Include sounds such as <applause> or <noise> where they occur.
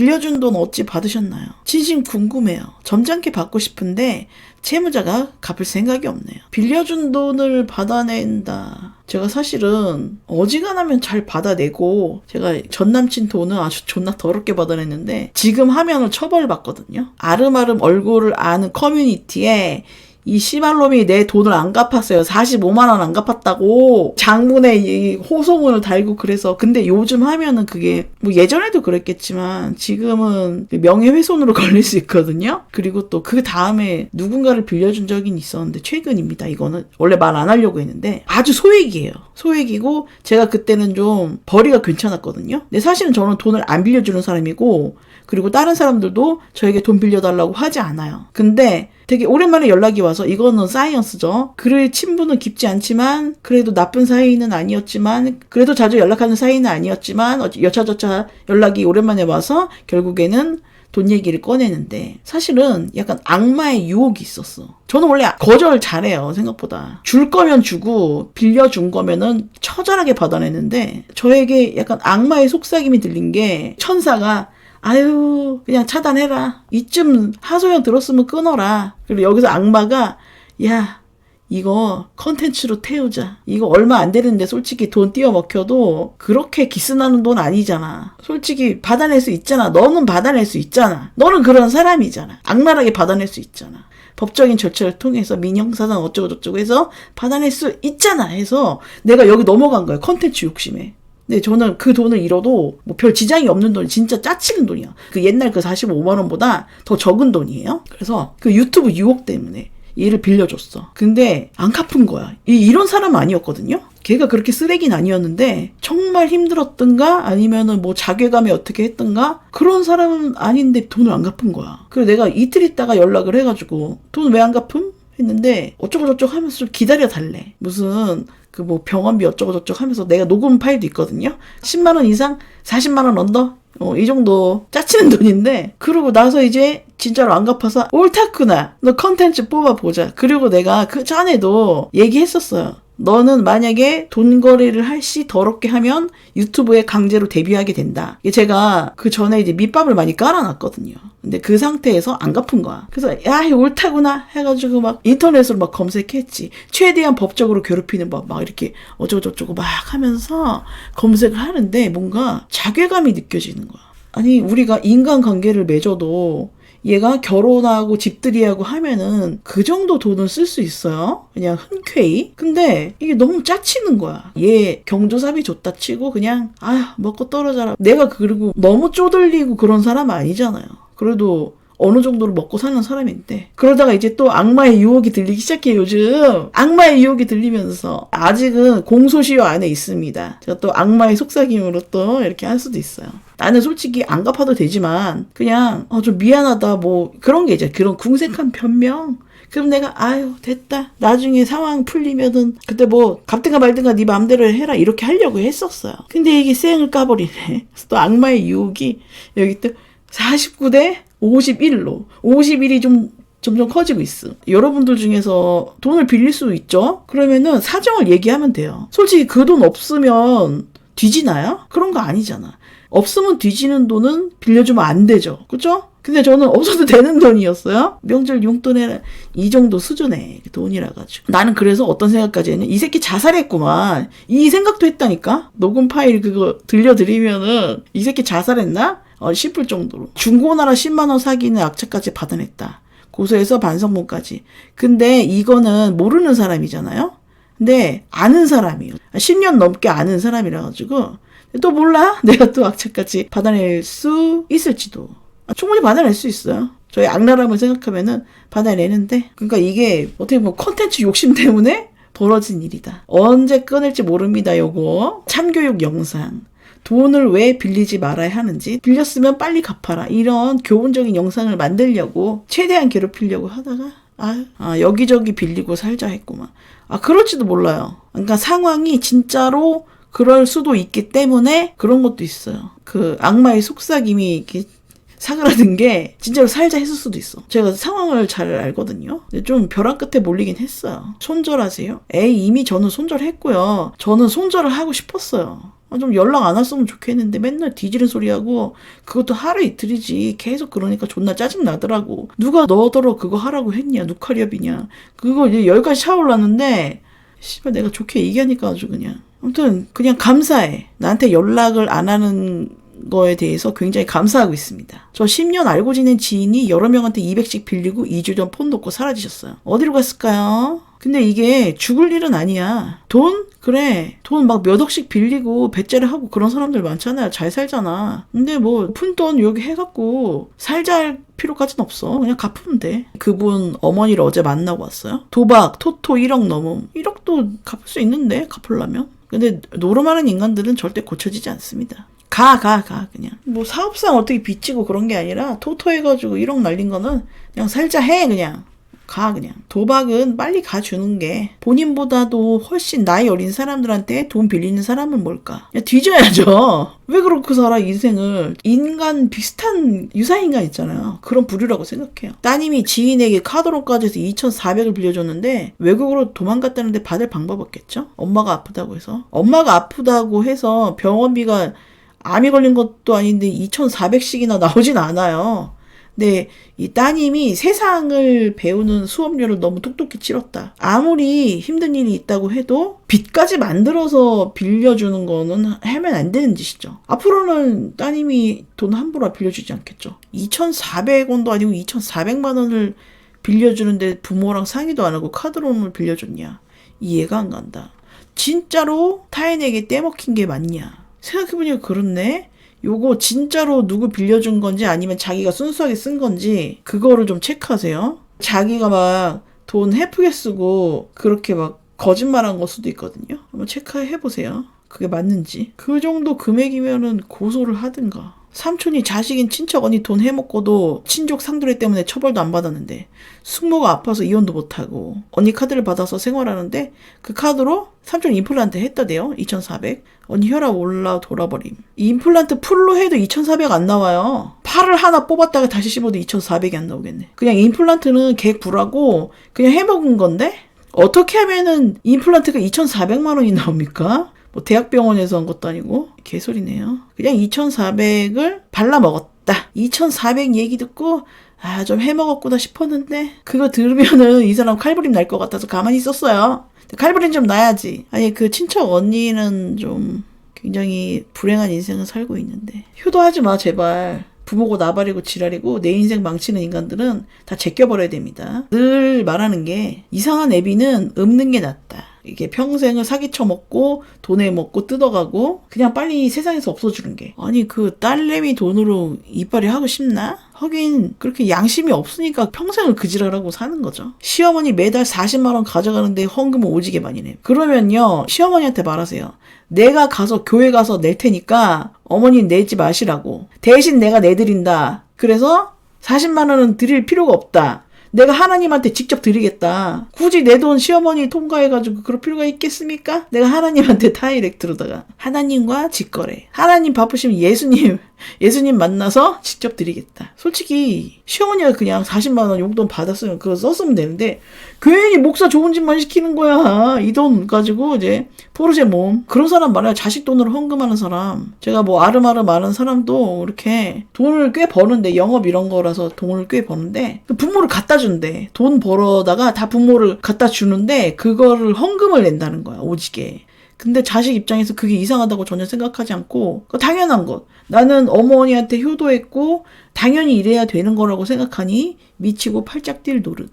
빌려준 돈 어찌 받으셨나요? 진심 궁금해요. 점잖게 받고 싶은데 채무자가 갚을 생각이 없네요. 빌려준 돈을 받아낸다. 제가 사실은 어지간하면 잘 받아내고 제가 전 남친 돈은 아주 존나 더럽게 받아냈는데 지금 하면은 처벌받거든요. 아름아름 얼굴을 아는 커뮤니티에 이 씨발놈이 내 돈을 안 갚았어요. 45만 원 안 갚았다고 장문에 이 호소문을 달고 그래서 근데 요즘 하면은 그게 뭐 예전에도 그랬겠지만 지금은 명예훼손으로 <laughs> 걸릴 수 있거든요. 그리고 또 그 다음에 누군가를 빌려준 적이 있었는데 최근입니다. 이거는 원래 말 안 하려고 했는데 아주 소액이에요. 소액이고 제가 그때는 좀 벌이가 괜찮았거든요. 근데 사실은 저는 돈을 안 빌려주는 사람이고 그리고 다른 사람들도 저에게 돈 빌려달라고 하지 않아요. 근데 되게 오랜만에 연락이 와서 이거는 사이언스죠. 그의 친분은 깊지 않지만 그래도 나쁜 사이는 아니었지만 그래도 자주 연락하는 사이는 아니었지만 어- 여차저차 연락이 오랜만에 와서 결국에는 돈 얘기를 꺼내는데 사실은 약간 악마의 유혹이 있었어. 저는 원래 거절 잘해요 생각보다 줄 거면 주고 빌려준 거면은 처절하게 받아내는데 저에게 약간 악마의 속삭임이 들린 게 천사가 아유 그냥 차단해라 이쯤 하소연 들었으면 끊어라 그리고 여기서 악마가 야 이거 컨텐츠로 태우자. 이거 얼마 안 되는데 솔직히 돈 띄워 먹혀도 그렇게 기스나는 돈 아니잖아. 솔직히 받아낼 수 있잖아. 너는 받아낼 수 있잖아. 너는 그런 사람이잖아. 악랄하게 받아낼 수 있잖아. 법적인 절차를 통해서 민형사상 어쩌고저쩌고 해서 받아낼 수 있잖아 해서 내가 여기 넘어간 거야. 컨텐츠 욕심에. 근데 저는 그 돈을 잃어도 뭐 별 지장이 없는 돈이 진짜 짜치는 돈이야. 그 옛날 그 45만 원보다 더 적은 돈이에요. 그래서 그 유튜브 유혹 때문에 얘를 빌려줬어. 근데 안 갚은 거야. 이, 이런 사람 아니었거든요. 걔가 그렇게 쓰레기는 아니었는데 정말 힘들었던가 아니면은 뭐 자괴감이 어떻게 했던가 그런 사람은 아닌데 돈을 안 갚은 거야. 그래서 내가 이틀 있다가 연락을 해가지고 돈 왜 안 갚음? 했는데 어쩌고저쩌고 하면서 좀 기다려 달래. 무슨 그 뭐 병원비 어쩌고저쩌고 하면서 내가 녹음 파일도 있거든요. 10만 원 이상, 40만 원 언더 어, 이 정도 짜치는 <laughs> 돈인데 그러고 나서 이제 진짜로 안 갚아서 옳다구나 너 컨텐츠 뽑아보자 그리고 내가 그 전에도 얘기했었어요 너는 만약에 돈거래를 할 시 더럽게 하면 유튜브에 강제로 데뷔하게 된다. 제가 그 전에 이제 밑밥을 많이 깔아놨거든요. 근데 그 상태에서 안 갚은 거야. 그래서 야, 이거 옳다구나 해가지고 막 인터넷으로 막 검색했지. 최대한 법적으로 괴롭히는 법 막 이렇게 어쩌고저쩌고 막 하면서 검색을 하는데 뭔가 자괴감이 느껴지는 거야. 아니 우리가 인간관계를 맺어도 얘가 결혼하고 집들이하고 하면은 그 정도 돈을 쓸수 있어요. 그냥 흔쾌히. 근데 이게 너무 짜치는 거야. 얘 경조사비 줬다 치고 그냥 아 먹고 떨어져라. 내가 그리고 너무 쪼들리고 그런 사람 아니잖아요. 그래도 어느 정도로 먹고 사는 사람인데 그러다가 이제 또 악마의 유혹이 들리기 시작해 요즘. 악마의 유혹이 들리면서 아직은 공소시효 안에 있습니다. 제가 또 악마의 속삭임으로 또 이렇게 할 수도 있어요. 나는 솔직히 안 갚아도 되지만 그냥 어, 좀 미안하다 뭐 그런 게 이제 그런 궁색한 변명? 그럼 내가 아유 됐다. 나중에 상황 풀리면은 그때 뭐 갚든가 말든가 네 마음대로 해라 이렇게 하려고 했었어요. 근데 이게 쌩을 까버리네. 또 악마의 유혹이 여기 또 49대 51로 51이 좀 점점 커지고 있어. 여러분들 중에서 돈을 빌릴 수 있죠? 그러면은 사정을 얘기하면 돼요. 솔직히 그 돈 없으면 뒤지나요? 그런 거 아니잖아. 없으면 뒤지는 돈은 빌려주면 안 되죠. 그죠? 근데 저는 없어도 되는 돈이었어요. 명절 용돈에 이 정도 수준의 돈이라 가지고. 나는 그래서 어떤 생각까지 했냐. 이 새끼 자살했구만. 이 생각도 했다니까? 녹음 파일 그거 들려드리면은 이 새끼 자살했나? 어, 싶을 정도로. 중고나라 10만 원 사기는 악착까지 받아냈다. 고소해서 반성문까지. 근데 이거는 모르는 사람이잖아요? 근데 아는 사람이에요. 10년 넘게 아는 사람이라 가지고 또 몰라? <laughs> 내가 또 악착까지 받아낼 수 있을지도. 아, 충분히 받아낼 수 있어요. 저희 악랄함을 생각하면은 받아내는데 그러니까 이게 어떻게 보면 컨텐츠 욕심 때문에 벌어진 일이다. 언제 끊을지 모릅니다, 요거. 참교육 영상. 돈을 왜 빌리지 말아야 하는지, 빌렸으면 빨리 갚아라. 이런 교훈적인 영상을 만들려고 최대한 괴롭히려고 하다가, 아, 아 여기저기 빌리고 살자 했구만. 아, 그럴지도 몰라요. 그러니까 상황이 진짜로 그럴 수도 있기 때문에 그런 것도 있어요. 그 악마의 속삭임이 이렇게 사그라든 게 진짜로 살자 했을 수도 있어. 제가 상황을 잘 알거든요. 좀 벼랑 끝에 몰리긴 했어요. 손절하세요? 에이 이미 저는 손절했고요. 저는 손절을 하고 싶었어요. 아, 좀 연락 안 왔으면 좋겠는데 맨날 뒤지는 소리하고 그것도 하루 이틀이지 계속 그러니까 존나 짜증 나더라고 누가 너더러 그거 하라고 했냐 누카리업이냐 그거 이제 열까지 차올랐는데 씨발 내가 좋게 얘기하니까 아주 그냥 아무튼 그냥 감사해 나한테 연락을 안 하는 거에 대해서 굉장히 감사하고 있습니다. 저 10년 알고 지낸 지인이 여러 명한테 200씩 빌리고 2주 전 폰 놓고 사라지셨어요. 어디로 갔을까요? 근데 이게 죽을 일은 아니야. 돈? 그래. 돈 막 몇 억씩 빌리고 배째를 하고 그런 사람들 많잖아요. 잘 살잖아. 근데 뭐 푼 돈 여기 해갖고 살자 할 필요까지는 없어. 그냥 갚으면 돼. 그분 어머니를 어제 만나고 왔어요. 도박, 토토 1억 넘음. 1억도 갚을 수 있는데 갚으려면. 근데 노름하는 인간들은 절대 고쳐지지 않습니다. 가, 가, 가, 그냥. 뭐 사업상 어떻게 빚지고 그런 게 아니라 토토 해가지고 1억 날린 거는 그냥 살자 해, 그냥. 가, 그냥. 도박은 빨리 가주는 게 본인보다도 훨씬 나이 어린 사람들한테 돈 빌리는 사람은 뭘까? 야, 뒤져야죠. <laughs> 왜 그렇게 살아, 인생을. 인간 비슷한 유사인간 있잖아요. 그런 부류라고 생각해요. 따님이 지인에게 카드론까지 해서 2,400을 빌려줬는데 외국으로 도망갔다는데 받을 방법 없겠죠? 엄마가 아프다고 해서. 엄마가 아프다고 해서 병원비가 암이 걸린 것도 아닌데 2,400씩이나 나오진 않아요. 근데 이 따님이 세상을 배우는 수업료를 너무 똑똑히 치렀다. 아무리 힘든 일이 있다고 해도 빚까지 만들어서 빌려주는 거는 하면 안 되는 짓이죠. 앞으로는 따님이 돈 함부로 빌려주지 않겠죠. 2,400원도 아니고 2,400만 원을 빌려주는데 부모랑 상의도 안 하고 카드론을 빌려줬냐. 이해가 안 간다. 진짜로 타인에게 떼먹힌 게 맞냐. 생각해보니까 그렇네. 요거 진짜로 누구 빌려준 건지 아니면 자기가 순수하게 쓴 건지 그거를 좀 체크하세요. 자기가 막 돈 헤프게 쓰고 그렇게 막 거짓말한 걸 수도 있거든요. 한번 체크해 보세요. 그게 맞는지. 그 정도 금액이면은 고소를 하든가. 삼촌이 자식인 친척 언니 돈 해먹고도 친족 상두례 때문에 처벌도 안 받았는데 숙모가 아파서 이혼도 못하고 언니 카드를 받아서 생활하는데 그 카드로 삼촌 임플란트 했다대요. 2400 언니 혈압 올라 돌아버림. 이 임플란트 풀로 해도 2400 안 나와요. 팔을 하나 뽑았다가 다시 씹어도 2400이 안 나오겠네. 그냥 임플란트는 객불하고 그냥 해먹은 건데 어떻게 하면은 임플란트가 2,400만 원이 나옵니까? 뭐 대학병원에서 한 것도 아니고 개소리네요. 그냥 2,400을 발라 먹었다. 2,400 얘기 듣고 아 좀 해먹었구나 싶었는데 그거 들으면은 이 사람 칼부림 날 것 같아서 가만히 있었어요. 칼부림 좀 나야지. 아니 그 친척 언니는 좀 굉장히 불행한 인생을 살고 있는데 효도하지 마 제발. 부모고 나발이고 지랄이고 내 인생 망치는 인간들은 다 제껴버려야 됩니다. 늘 말하는 게 이상한 애비는 없는 게 낫다. 이게 평생을 사기쳐 먹고 돈에 먹고 뜯어가고 그냥 빨리 세상에서 없어지는 게 아니 그 딸내미 돈으로 이빨이 하고 싶나? 하긴 그렇게 양심이 없으니까 평생을 그지랄하고 사는 거죠. 시어머니 매달 40만 원 가져가는데 헌금은 오지게 많이 내. 그러면요 시어머니한테 말하세요. 내가 가서 교회 가서 낼 테니까 어머니 내지 마시라고. 대신 내가 내드린다. 그래서 40만 원은 드릴 필요가 없다. 내가 하나님한테 직접 드리겠다. 굳이 내 돈 시어머니 통과해가지고 그럴 필요가 있겠습니까? 내가 하나님한테 다이렉트로다가 하나님과 직거래. 하나님 바쁘시면 예수님 예수님 만나서 직접 드리겠다. 솔직히 시어머니가 그냥 40만 원 용돈 받았으면 그거 썼으면 되는데 괜히 목사 좋은 짓만 시키는 거야. 이 돈 가지고 이제 포르쉐 몸 그런 사람 말이야. 자식 돈으로 헌금하는 사람. 제가 뭐 아름아름 아는 사람도 이렇게 돈을 꽤 버는데 영업 이런 거라서 돈을 꽤 버는데 부모를 갖다 준대. 돈 벌어다가 다 부모를 갖다 주는데 그거를 헌금을 낸다는 거야. 오지게. 근데 자식 입장에서 그게 이상하다고 전혀 생각하지 않고 그 당연한 것. 나는 어머니한테 효도했고 당연히 이래야 되는 거라고 생각하니 미치고 팔짝 뛸 노릇.